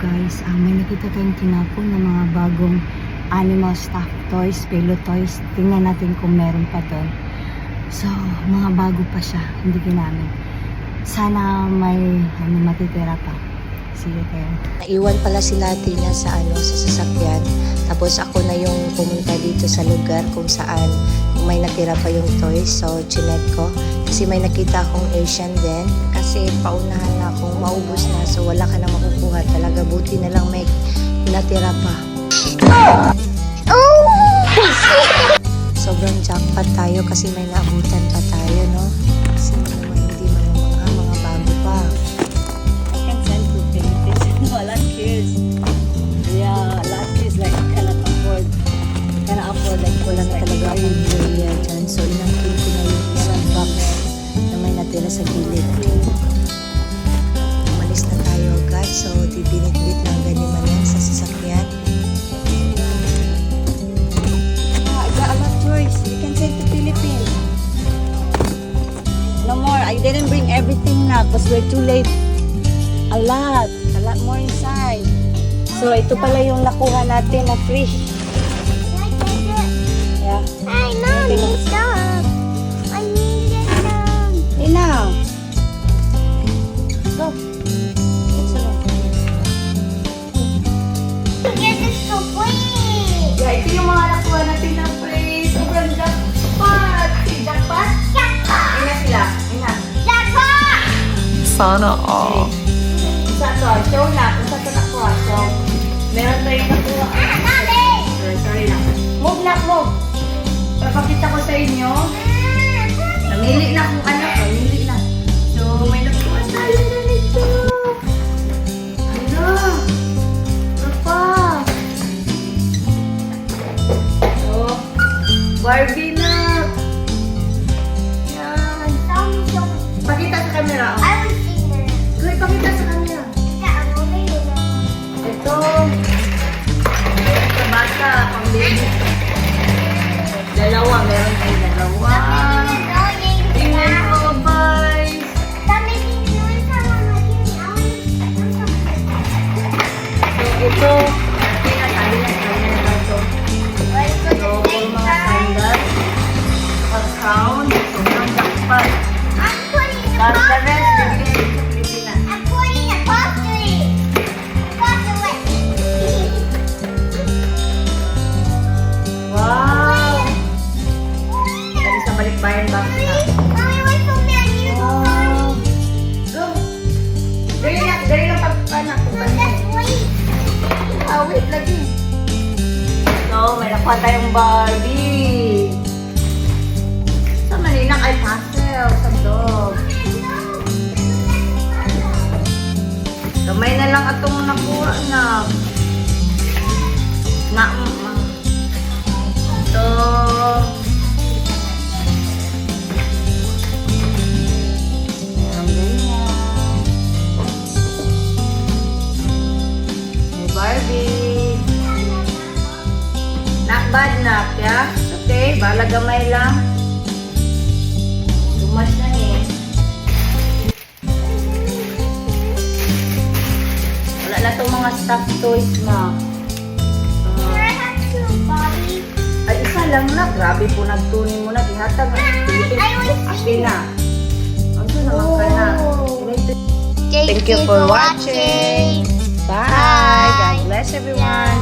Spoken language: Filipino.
guys, ah, may nakita tayong tinapon ng mga bagong animal stuff toys, pillow toys. Tingnan natin kung meron pa doon. So, mga bago pa siya, hindi ginamit. Sana may ano, matitira pa. Sige kayo. Naiwan pala sila Tina sa ano sa sasakyan. Tapos ako na yung pumunta dito sa lugar kung saan may natira pa yung toys. So, chinek ko. Kasi may nakita akong Asian din. Kasi paunahan na akong maubos na. So, wala ka na makukuha. Talaga buti na lang may natira pa. Sobrang jackpot tayo kasi may naabutan pa tayo, no? Kasi I didn't bring everything na because we're too late. A lot. A lot more inside. So, ito pala yung nakuha natin na fish. Yeah. Sana all. Isa to. Show na kung saan ito nakuha. So, meron tayong nakuha. Ah, Daddy! Sorry, lang. Move na, move. Papakita ko sa inyo. Namili na kung ano. Namili na. So, may nakuha tayo na nito. Ano? Ano pa? Oh, Barbie pakita sa camera. Ito. Sa bata, pang baby. Dalawa, meron tayo dalawa. Tingnan mo, guys. So, ito, pinatali na tayo na ito. So, puro mga sandal. Pag-crown, sobrang jackpot. Tapos the So, may nakuha tayong Barbie. Sa Manila ay pastel sa dog. Kamay na lang atong nakuha na. Na, bad na, yeah? Okay, bala gamay lang. Dumas na eh. Wala na itong mga stuffed toys na. Ay, isa lang na. Grabe po nagtunin mo na. Dihatag na. See Akin na. Ano naman ka na? Thank you for watching. Bye! God bless everyone!